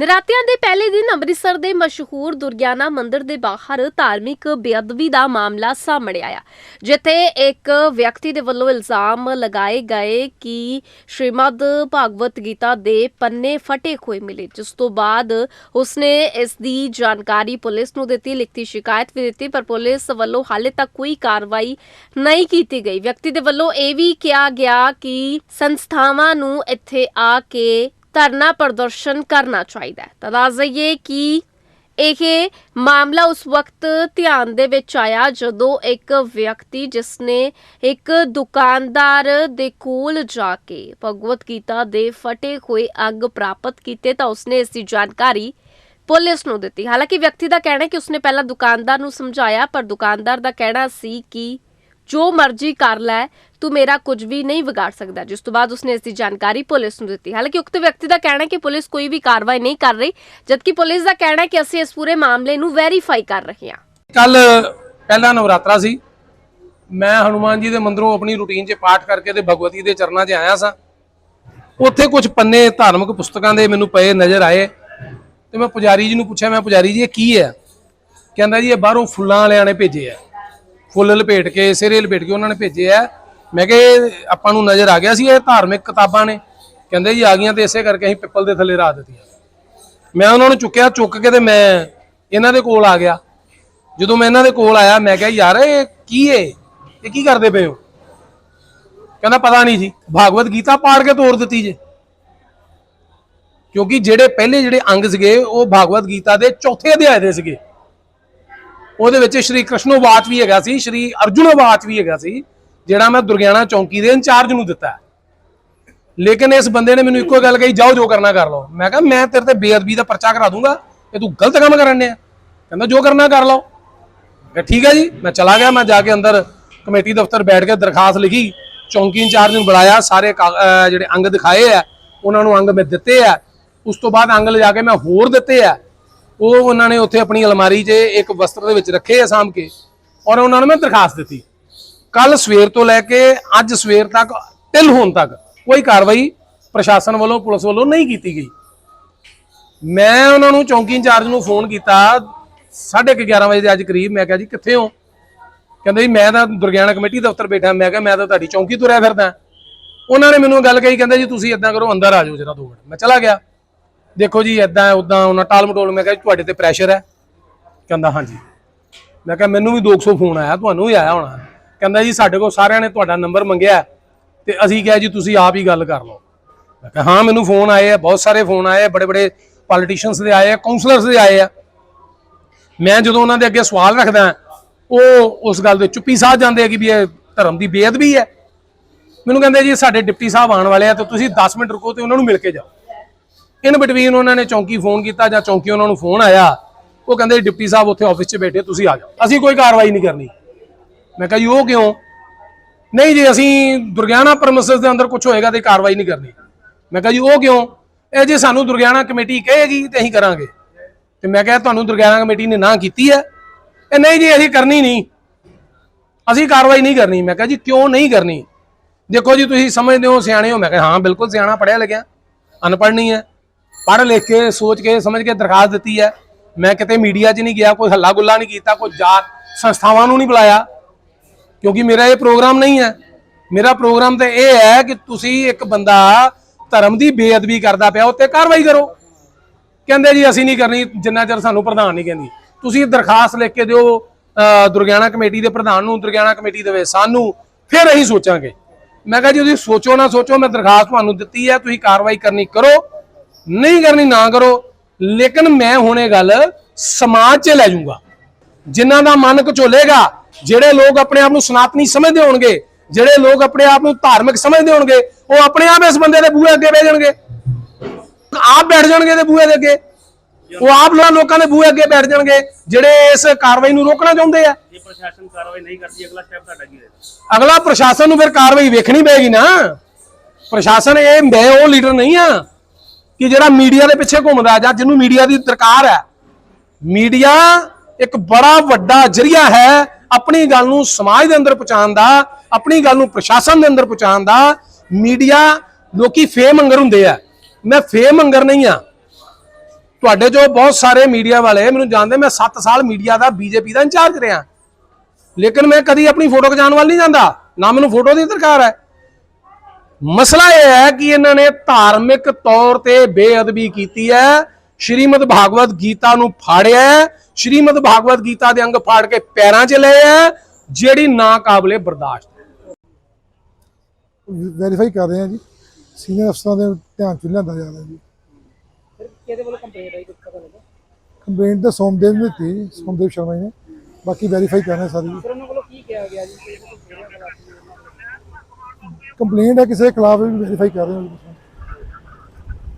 ਨਰਾਤਿਆਂ ਦੇ ਪਹਿਲੇ ਦਿਨ ਅੰਮ੍ਰਿਤਸਰ ਦੇ ਮਸ਼ਹੂਰ ਦੁਰਗਿਆਨਾ ਮੰਦਿਰ ਦੇ ਬਾਹਰ ਧਾਰਮਿਕ ਬੇਅਦਬੀ ਦਾ ਮਾਮਲਾ ਸਾਹਮਣੇ ਆਇਆ, ਜਿੱਥੇ ਇੱਕ ਵਿਅਕਤੀ ਦੇ ਵੱਲੋਂ ਇਲਜ਼ਾਮ ਲਗਾਏ ਗਏ ਕਿ ਸ਼੍ਰੀਮਦ ਭਾਗਵਤ ਗੀਤਾ ਦੇ ਪੰਨੇ ਫਟੇ ਹੋਏ ਮਿਲੇ, ਜਿਸ ਤੋਂ ਬਾਅਦ ਉਸਨੇ ਇਸ ਦੀ ਜਾਣਕਾਰੀ ਪੁਲਿਸ ਨੂੰ ਦਿੱਤੀ, ਲਿਖਤੀ ਸ਼ਿਕਾਇਤ ਵੀ ਦਿੱਤੀ, ਪਰ ਪੁਲਿਸ ਵੱਲੋਂ ਹਾਲੇ ਤੱਕ ਕੋਈ ਕਾਰਵਾਈ ਨਹੀਂ ਕੀਤੀ ਗਈ। ਵਿਅਕਤੀ ਦੇ ਵੱਲੋਂ ਇਹ ਵੀ ਕਿਹਾ ਗਿਆ ਕਿ ਸੰਸਥਾਵਾਂ ਨੂੰ ਇੱਥੇ ਆ ਕੇ ਧਰਨਾ ਪ੍ਰਦਰਸ਼ਨ ਕਰਨਾ ਚਾਹੀਦਾ ਹੈ। ਤਾਂ ਦੱਸ ਦਈਏ ਕਿ ਇਹ ਮਾਮਲਾ ਉਸ ਵਕਤ ਧਿਆਨ ਦੇ ਵਿੱਚ ਆਇਆ ਜਦੋਂ ਇੱਕ ਵਿਅਕਤੀ ਜਿਸਨੇ ਇੱਕ ਦੁਕਾਨਦਾਰ ਦੇ ਕੋਲ ਜਾ ਕੇ ਭਗਵਤ ਗੀਤਾ ਦੇ ਫਟੇ ਹੋਏ ਅੰਗ ਪ੍ਰਾਪਤ ਕੀਤੇ ਤਾਂ ਉਸਨੇ ਇਸ ਦੀ ਜਾਣਕਾਰੀ ਪੁਲਿਸ ਨੂੰ ਦਿੱਤੀ। ਹਾਲਾਂਕਿ ਵਿਅਕਤੀ ਦਾ ਕਹਿਣਾ ਹੈ ਕਿ ਉਸਨੇ ਪਹਿਲਾਂ ਦੁਕਾਨਦਾਰ ਨੂੰ ਸਮਝਾਇਆ, ਪਰ ਦੁਕਾਨਦਾਰ ਦਾ ਕਹਿਣਾ ਸੀ ਕਿ ਜੋ ਮਰਜ਼ੀ ਕਰ ਲੈ, ਤੂੰ ਮੇਰਾ ਕੁਝ ਵੀ ਨਹੀਂ ਵਿਗਾੜ ਸਕਦਾ। ਜਿਸ ਤੋਂ ਬਾਅਦ ਉਸਨੇ ਇਸ ਦੀ ਜਾਣਕਾਰੀ ਪੁਲਿਸ ਨੂੰ ਦਿੱਤੀ। ਹਾਲਾਂਕਿ ਉਕਤ ਵਿਅਕਤੀ ਦਾ ਕਹਿਣਾ ਹੈ ਕਿ ਪੁਲਿਸ ਕੋਈ ਵੀ ਕਾਰਵਾਈ ਨਹੀਂ ਕਰ ਰਹੀ, ਜਦਕਿ ਪੁਲਿਸ ਦਾ ਕਹਿਣਾ ਹੈ ਕਿ ਅਸੀਂ ਇਸ ਪੂਰੇ ਮਾਮਲੇ ਨੂੰ ਵੈਰੀਫਾਈ ਕਰ ਰਹੇ ਹਾਂ। ਕੱਲ ਪਹਿਲਾ ਨਵਰਾਤਰਾ ਸੀ। ਮੈਂ ਹਨੂਮਾਨ ਜੀ ਦੇ ਮੰਦਰੋਂ ਆਪਣੀ ਰੁਟੀਨ 'ਚ ਪਾਠ ਕਰਕੇ ਤੇ ਭਗਵਤੀ ਦੇ ਚਰਨਾਂ 'ਚ ਆਇਆ ਸਾਂ। ਉੱਥੇ ਕੁਝ ਪੰਨੇ ਧਾਰਮਿਕ ਪੁਸਤਕਾਂ ਦੇ ਮੈਨੂੰ ਪਏ ਨਜ਼ਰ ਆਏ ਤੇ ਮੈਂ ਪੁਜਾਰੀ ਜੀ ਨੂੰ ਪੁੱਛਿਆ, ਮੈਂ ਪੁਜਾਰੀ ਜੀ, ਇਹ ਕੀ ਹੈ? ਕਹਿੰਦਾ ਜੀ, ਇਹ ਬਾਹਰੋਂ ਫੁੱਲਾਂ ਵਾਲਿਆਂ ਨੇ ਭੇਜੇ ਆ। ਫੁੱਲ ਲਪੇਟ ਕੇ, ਸਿਰੇ ਲਪੇਟ ਕੇ ਉਹਨਾਂ ਨੇ ਭੇਜੇ ਆ। ਮੈਂ ਕਿਹਾ ਆਪਾਂ ਨੂੰ ਨਜ਼ਰ ਆ ਗਿਆ ਸੀ, ਇਹ ਧਾਰਮਿਕ ਕਿਤਾਬਾਂ ਨੇ। ਕਹਿੰਦੇ ਜੀ ਆ ਗਈਆਂ ਤੇ ਇਸੇ ਕਰਕੇ ਅਸੀਂ ਪਿੱਪਲ ਦੇ ਥੱਲੇ ਰਾਤ ਦਿੱਤੀਆਂ। ਮੈਂ ਉਹਨਾਂ ਨੂੰ ਚੁੱਕਿਆ, ਚੁੱਕ ਕੇ ਤੇ ਮੈਂ ਇਹਨਾਂ ਦੇ ਕੋਲ ਆ ਗਿਆ। ਜਦੋਂ ਮੈਂ ਇਹਨਾਂ ਦੇ ਕੋਲ ਆਇਆ, ਮੈਂ ਕਿਹਾ, ਯਾਰ, ਇਹ ਕੀ ਏ? ਇਹ ਕੀ ਕਰਦੇ ਪਏ ਹੋ? ਕਹਿੰਦਾ, ਪਤਾ ਨਹੀਂ ਜੀ। ਭਾਗਵਤ ਗੀਤਾ ਪਾੜ ਕੇ ਤੋੜ ਦਿੱਤੀ ਜੇ। ਕਿਉਂਕਿ ਜਿਹੜੇ ਪਹਿਲੇ ਜਿਹੜੇ ਅੰਗ ਸੀਗੇ, ਉਹ ਭਾਗਵਤ ਗੀਤਾ ਦੇ ਚੌਥੇ ਅਧਿਆਏ ਦੇ ਸੀਗੇ। ਉਹਦੇ ਵਿੱਚ ਸ਼੍ਰੀ ਕ੍ਰਿਸ਼ਨੋਵਾਚ ਵੀ ਹੈਗਾ ਸੀ, ਸ਼੍ਰੀ ਅਰਜੁਨੋਵਾਚ ਵੀ ਹੈਗਾ ਸੀ, ਜਿਹੜਾ ਮੈਂ ਦੁਰਗਿਆਣਾ ਚੌਂਕੀ ਦੇ ਇੰਚਾਰਜ ਨੂੰ ਦਿੱਤਾ ਲੇਕਿਨ ਇਸ ਬੰਦੇ ਨੇ ਮੈਨੂੰ ਇੱਕੋ ਗੱਲ ਕਹੀ, ਜਾਓ, ਜੋ ਕਰਨਾ ਕਰ ਲਓ। ਮੈਂ ਕਿਹਾ, ਮੈਂ ਤੇਰੇ ਤੇ ਬੇਅਦਬੀ ਦਾ ਪਰਚਾ ਕਰਾ ਦੂੰਗਾ ਇਹ ਤੂੰ ਗਲਤ ਕੰਮ ਕਰਨ ਆ। ਕਹਿੰਦਾ, ਜੋ ਕਰਨਾ ਕਰ ਲਓ। ਮੈਂ ਠੀਕ ਹੈ ਜੀ। ਮੈਂ ਚਲਾ ਗਿਆ, ਮੈਂ ਜਾ ਕੇ ਅੰਦਰ ਕਮੇਟੀ ਦਫ਼ਤਰ ਬੈਠ ਕੇ ਦਰਖਾਸਤ ਲਿਖੀ, ਚੌਂਕੀ ਇੰਚਾਰਜ ਨੂੰ ਬੁਲਾਇਆ, ਸਾਰੇ ਕਾ- ਜਿਹੜੇ ਅੰਗ ਦਿਖਾਏ ਆ, ਉਹਨਾਂ ਨੂੰ ਅੰਗ ਮੈਂ ਦਿੱਤੇ ਆ। ਉਸ ਤੋਂ ਬਾਅਦ ਅੰਗ ਲਿਜਾ ਕੇ ਮੈਂ ਹੋਰ ਦਿੱਤੇ ਆ। ਉਹ ਉਹਨਾਂ ਨੇ ਉੱਥੇ ਆਪਣੀ ਅਲਮਾਰੀ 'ਚ ਇੱਕ ਵਸਤਰ ਦੇ ਵਿੱਚ ਰੱਖੇ ਆ ਸਾਂਭ ਕੇ ਔਰ ਉਹਨਾਂ ਨੂੰ ਮੈਂ ਦਰਖਾਸਤ ਦਿੱਤੀ। ਕੱਲ ਸਵੇਰ ਤੋਂ ਲੈ ਕੇ ਅੱਜ ਸਵੇਰ ਤੱਕ ਟਿਲ ਹੋਣ ਤੱਕ ਕੋਈ ਕਾਰਵਾਈ ਪ੍ਰਸ਼ਾਸਨ ਵੱਲੋਂ, ਪੁਲਿਸ ਵੱਲੋਂ ਨਹੀਂ ਕੀਤੀ ਗਈ। ਮੈਂ ਉਹਨਾਂ ਨੂੰ ਚੌਂਕੀ ਇੰਚਾਰਜ ਨੂੰ ਫੋਨ ਕੀਤਾ 11:30 ਵਜੇ ਦੇ ਅੱਜ ਕਰੀਬ। ਮੈਂ ਕਿਹਾ ਜੀ, ਕਿੱਥੇ ਹੋ? ਕਹਿੰਦੇ ਜੀ, ਮੈਂ ਤਾਂ ਦੁਰਗਿਆਨਾ ਕਮੇਟੀ ਦਫ਼ਤਰ ਬੈਠਾ। ਮੈਂ ਕਿਹਾ, ਮੈਂ ਤਾਂ ਤੁਹਾਡੀ ਚੌਂਕੀ ਤੁਰਿਆ ਫਿਰਦਾ। ਉਹਨਾਂ ਨੇ ਮੈਨੂੰ ਗੱਲ ਕਹੀ, ਕਹਿੰਦੇ ਜੀ, ਤੁਸੀਂ ਇਦਾਂ ਕਰੋ, ਅੰਦਰ ਆ ਜਾਓ ਜਰਾ ਦੋ ਮਿੰਟ। ਮੈਂ ਚਲਾ ਗਿਆ। ਦੇਖੋ ਜੀ ਇਦਾਂ ਉਦਾਂ ਉਹਨਾਂ ਟਾਲ ਮਟੋਲ ਮੈਂ ਕਿਹਾ ਜੀ, ਤੁਹਾਡੇ ਤੇ ਪ੍ਰੈਸ਼ਰ ਹੈ। ਕਹਿੰਦਾ ਹਾਂਜੀ। ਮੈਂ ਕਿਹਾ ਮੈਨੂੰ ਵੀ 200 ਫੋਨ ਆਇਆ ਤੁਹਾਨੂੰ ਵੀ ਆਇਆ ਹੋਣਾ। ਕਹਿੰਦਾ ਜੀ ਸਾਡੇ ਕੋਲ ਸਾਰਿਆਂ ਨੇ ਤੁਹਾਡਾ ਨੰਬਰ ਮੰਗਿਆ ਤੇ ਅਸੀਂ ਕਿਹਾ ਜੀ ਤੁਸੀਂ ਆਪ ਹੀ ਗੱਲ ਕਰ ਲਓ। ਮੈਂ ਕਿਹਾ ਹਾਂ ਮੈਨੂੰ ਫੋਨ ਆਏ ਆ ਬਹੁਤ ਸਾਰੇ ਫੋਨ ਆਏ ਆ ਬੜੇ ਬੜੇ ਪੋਲੀਟੀਸ਼ੀਅਨਸ ਦੇ ਆਏ ਆ ਕਾਉਂਸਲਰਸ ਦੇ ਆਏ ਆ। ਮੈਂ ਜਦੋਂ ਉਹਨਾਂ ਦੇ ਅੱਗੇ ਸਵਾਲ ਰੱਖਦਾ ਉਹ ਉਸ ਗੱਲ ਦੇ ਚੁੱਪੀ ਸਾਹ ਜਾਂਦੇ ਆ ਕਿ ਵੀ ਇਹ ਧਰਮ ਦੀ ਬੇਅਦਬੀ ਹੈ। ਮੈਨੂੰ ਕਹਿੰਦੇ ਜੀ ਸਾਡੇ ਡਿਪਟੀ ਸਾਹਿਬ ਆਉਣ ਵਾਲੇ ਆ ਤੇ ਤੁਸੀਂ 10 ਮਿੰਟ ਰੁਕੋ ਤੇ ਉਹਨਾਂ ਨੂੰ ਮਿਲ ਕੇ ਜਾਓ। ਇਨ ਬਿਟਵੀਨ ਉਹਨਾਂ ਨੇ ਚੌਂਕੀ ਫੋਨ ਕੀਤਾ ਜਾਂ ਚੌਂਕੀ ਉਹਨਾਂ ਨੂੰ ਫੋਨ ਆਇਆ, ਉਹ ਕਹਿੰਦੇ, ਡਿਪਟੀ ਸਾਹਿਬ, ਉੱਥੇ ਆਫਿਸ 'ਚ ਬੈਠੇ ਤੁਸੀਂ ਆ ਜਾਓ। ਅਸੀਂ ਕੋਈ ਕਾਰਵਾਈ ਨਹੀਂ ਕਰਨੀ। ਮੈਂ ਕਿਹਾ, ਜੀ, ਉਹ ਕਿਉਂ? ਨਹੀਂ ਜੀ, ਅਸੀਂ ਦੁਰਗਿਆਨਾ ਪਰਮਿਸਸ ਦੇ ਅੰਦਰ ਕੁਝ ਹੋਏਗਾ ਤੇ ਕਾਰਵਾਈ ਨਹੀਂ ਕਰਨੀ। ਮੈਂ ਕਿਹਾ, ਜੀ, ਉਹ ਕਿਉਂ? ਇਹ ਜੇ ਸਾਨੂੰ ਦੁਰਗਿਆਨਾ ਕਮੇਟੀ ਕਹੇਗੀ, ਤੇ ਅਸੀਂ ਕਰਾਂਗੇ। ਤੇ ਮੈਂ ਕਿਹਾ, ਤੁਹਾਨੂੰ ਦੁਰਗਿਆਨਾ ਕਮੇਟੀ ਨੇ ਨਾ ਕੀਤੀ ਹੈ? ਇਹ ਨਹੀਂ ਜੀ, ਅਸੀਂ ਕਰਨੀ ਨਹੀਂ। ਅਸੀਂ ਕਾਰਵਾਈ ਨਹੀਂ ਕਰਨੀ। ਮੈਂ ਕਿਹਾ, ਜੀ, ਕਿਉਂ ਨਹੀਂ ਕਰਨੀ? ਦੇਖੋ ਜੀ, ਤੁਸੀਂ ਸਮਝਦੇ ਹੋ, ਸਿਆਣੇ ਹੋ। ਮੈਂ ਕਿਹਾ, ਹਾਂ, ਬਿਲਕੁਲ ਸਿਆਣਾ ਪੜਿਆ ਲੱਗਿਆ ਅਨਪੜ੍ਹ ਨਹੀਂ ਹੈ। ਪੜ੍ਹ ਲਿਖ ਕੇ, ਸੋਚ ਕੇ, ਸਮਝ ਕੇ ਦਰਖਾਸਤ ਦਿੱਤੀ ਹੈ। ਮੈਂ ਕਿਤੇ ਮੀਡੀਆ 'ਚ ਨਹੀਂ ਗਿਆ, ਕੋਈ ਹੱਲਾ ਗੁੱਲਾ ਨਹੀਂ ਕੀਤਾ, ਕੋਈ ਜਾਤ ਸੰਸਥਾਵਾਂ ਨੂੰ ਨਹੀਂ ਬੁਲਾਇਆ। ਕਿਉਂਕਿ ਮੇਰਾ ਇਹ ਪ੍ਰੋਗਰਾਮ ਨਹੀਂ ਹੈ। ਮੇਰਾ ਪ੍ਰੋਗਰਾਮ ਤੇ ਇਹ ਹੈ ਕਿ ਤੁਸੀਂ ਇੱਕ ਬੰਦਾ ਧਰਮ ਦੀ ਬੇਅਦਬੀ ਕਰਦਾ ਪਿਆ, ਉੱਤੇ ਕਾਰਵਾਈ ਕਰੋ। ਕਹਿੰਦੇ ਜੀ, ਅਸੀਂ ਨਹੀਂ ਕਰਨੀ, ਜਿੰਨਾ ਚਿਰ ਸਾਨੂੰ ਪ੍ਰਧਾਨ ਨਹੀਂ ਕਹਿੰਦੀ। ਤੁਸੀਂ ਦਰਖਾਸਤ ਲਿਖ ਕੇ ਦਿਓ ਦੁਰਗਿਆਣਾ ਕਮੇਟੀ ਦੇ ਪ੍ਰਧਾਨ ਨੂੰ, ਦੁਰਗਿਆਣਾ ਕਮੇਟੀ ਦੇਵੇ ਸਾਨੂੰ, ਫਿਰ ਅਸੀਂ ਸੋਚਾਂਗੇ। ਮੈਂ ਕਿਹਾ ਜੀ, ਤੁਸੀਂ ਸੋਚੋ ਨਾ ਸੋਚੋ, ਮੈਂ ਦਰਖਾਸਤ ਤੁਹਾਨੂੰ ਦਿੱਤੀ ਹੈ, ਤੁਸੀਂ ਕਾਰਵਾਈ ਕਰਨੀ ਕਰੋ। ਨਹੀਂ ਕਰਨੀ ਨਾ ਕਰੋ ਲੇਕਿਨ ਮੈਂ ਹੁਣ ਇਹ ਗੱਲ ਸਮਾਜ 'ਚ ਲੈ ਜਾਊਂਗਾ। ਜਿਨ੍ਹਾਂ ਦਾ ਮਨ ਕਚੋਲੇਗਾ ਜਿਹੜੇ ਲੋਕ ਆਪਣੇ ਆਪ ਨੂੰ ਸਨਾਤਨੀ ਸਮਝਦੇ ਹੋਣਗੇ ਜਿਹੜੇ ਲੋਕ ਆਪਣੇ ਆਪ ਨੂੰ ਧਾਰਮਿਕ ਸਮਝਦੇ ਹੋਣਗੇ ਉਹ ਆਪਣੇ ਆਪ ਇਸ ਬੰਦੇ ਦੇ ਬੂਹੇ ਅੱਗੇ ਬਹਿ ਜਾਣਗੇ। ਆਪ ਬੈਠ ਜਾਣਗੇ ਤੇ ਬੂਹੇ ਦੇ ਅੱਗੇ। ਉਹ ਆਪ ਲੋਕਾਂ- ਦੇ ਬੂਹੇ ਅੱਗੇ ਬੈਠ ਜਾਣਗੇ ਜਿਹੜੇ ਇਸ ਕਾਰਵਾਈ ਨੂੰ ਰੋਕਣਾ ਚਾਹੁੰਦੇ ਆ। ਜੇ ਪ੍ਰਸ਼ਾਸਨ ਕਾਰਵਾਈ ਨਹੀਂ ਕਰਦੀ ਅਗਲਾ ਸਟੈਪ ਤੁਹਾਡਾ ਕੀ ਹੋਏਗਾ? ਅਗਲਾ ਪ੍ਰਸ਼ਾਸਨ ਨੂੰ ਫਿਰ ਕਾਰਵਾਈ ਵੇਖਣੀ ਪਏਗੀ ਨਾ। ਪ੍ਰਸ਼ਾਸਨ ਇਹ ਮੈਂ ਉਹ ਲੀਡਰ ਨਹੀਂ ਆ। ਕਿ ਜਿਹੜਾ ਮੀਡੀਆ ਦੇ ਪਿੱਛੇ ਘੁੰਮਦਾ ਜਾਂ ਜਿਹਨੂੰ ਮੀਡੀਆ ਦੀ ਦਰਕਾਰ ਹੈ। ਮੀਡੀਆ ਇੱਕ ਬੜਾ ਵੱਡਾ ਜਰੀਆ ਹੈ ਆਪਣੀ ਗੱਲ ਨੂੰ ਸਮਾਜ ਦੇ ਅੰਦਰ ਪਹੁੰਚਾਉਣ ਦਾ, ਆਪਣੀ ਗੱਲ ਨੂੰ ਪ੍ਰਸ਼ਾਸਨ ਦੇ ਅੰਦਰ ਪਹੁੰਚਾਉਣ ਦਾ। ਮੀਡੀਆ ਲੋਕੀ ਫੇਮ ਅੰਗਰ ਹੁੰਦੇ ਆ। ਮੈਂ ਫੇਮ ਅੰਗਰ ਨਹੀਂ ਆ। ਤੁਹਾਡੇ ਜੋ ਬਹੁਤ ਸਾਰੇ ਮੀਡੀਆ ਵਾਲੇ, ਮੈਨੂੰ ਜਾਣਦੇ, ਮੈਂ 7 ਸਾਲ ਮੀਡੀਆ ਦਾ, ਬੀਜੇਪੀ ਦਾ ਇੰਚਾਰਜ ਰਿਹਾ। ਲੇਕਿਨ ਮੈਂ ਕਦੀ ਆਪਣੀ ਫੋਟੋ ਖਿਚਾਉਣ ਵੱਲ ਨਹੀਂ ਜਾਂਦਾ। ਨਾ ਮੈਨੂੰ ਫੋਟੋ ਦੀ ਦਰਕਾਰ ਹੈ। ਮਸਲਾ ਇਹ ਹੈ ਕਿ ਇਹਨਾਂ ਨੇ ਧਾਰਮਿਕ ਤੌਰ ਤੇ ਬੇਅਦਬੀ ਕੀਤੀ ਹੈ। ਸ਼੍ਰੀਮਦ ਭਾਗਵਤ ਗੀਤਾ ਨੂੰ ਫਾੜਿਆ ਹੈ। ਸ਼੍ਰੀਮਦ ਭਾਗਵਤ ਗੀਤਾ ਦੇ ਅੰਗ ਫਾੜ ਕੇ ਪੈਰਾਂ 'ਚ ਲਏ ਹੈ ਜਿਹੜੀ ਨਾ ਕਾਬਲੇ ਬਰਦਾਸ਼ਤ ਹੈ। ਵੈਰੀਫਾਈ ਕਰ ਰਹੇ ਹਾਂ ਜੀ। ਸੀਨੀਅਰ ਅਫਸਰਾਂ ਦੇ ਧਿਆਨ ਚ ਲਿਆਂਦਾ ਜਾ ਰਿਹਾ ਜੀ। ਕਿਹਦੇ ਵੱਲੋਂ ਕੰਪਲੇਂਟ ਆਈ ਕੁਝ ਪਤਾ ਲੱਗਾ ਕੰਪਲੇਂਟ ਤਾਂ ਸੋਮਦੇਵ ਨੇ ਦਿੱਤੀ ਸੋਮਦੇਵ ਸ਼ਰਮਾ ਜੀ ਨੇ। ਬਾਕੀ ਵੈਰੀਫਾਈ ਕਰ ਰਹੇ ਸਾਰੀ ਜੀ। ਫਿਰ ਉਹਨਾਂ ਕੋਲੋਂ ਕੀ ਕਿਹਾ ਗਿਆ ਜੀ? ਕੰਪਲੇਂਟ ਹੈ ਕਿਸੇ ਦੇ ਖਿਲਾਫ ਵੀ ਵੈਰੀਫਾਈ ਕਰ ਰਹੇ ਹਾਂ ਜੀ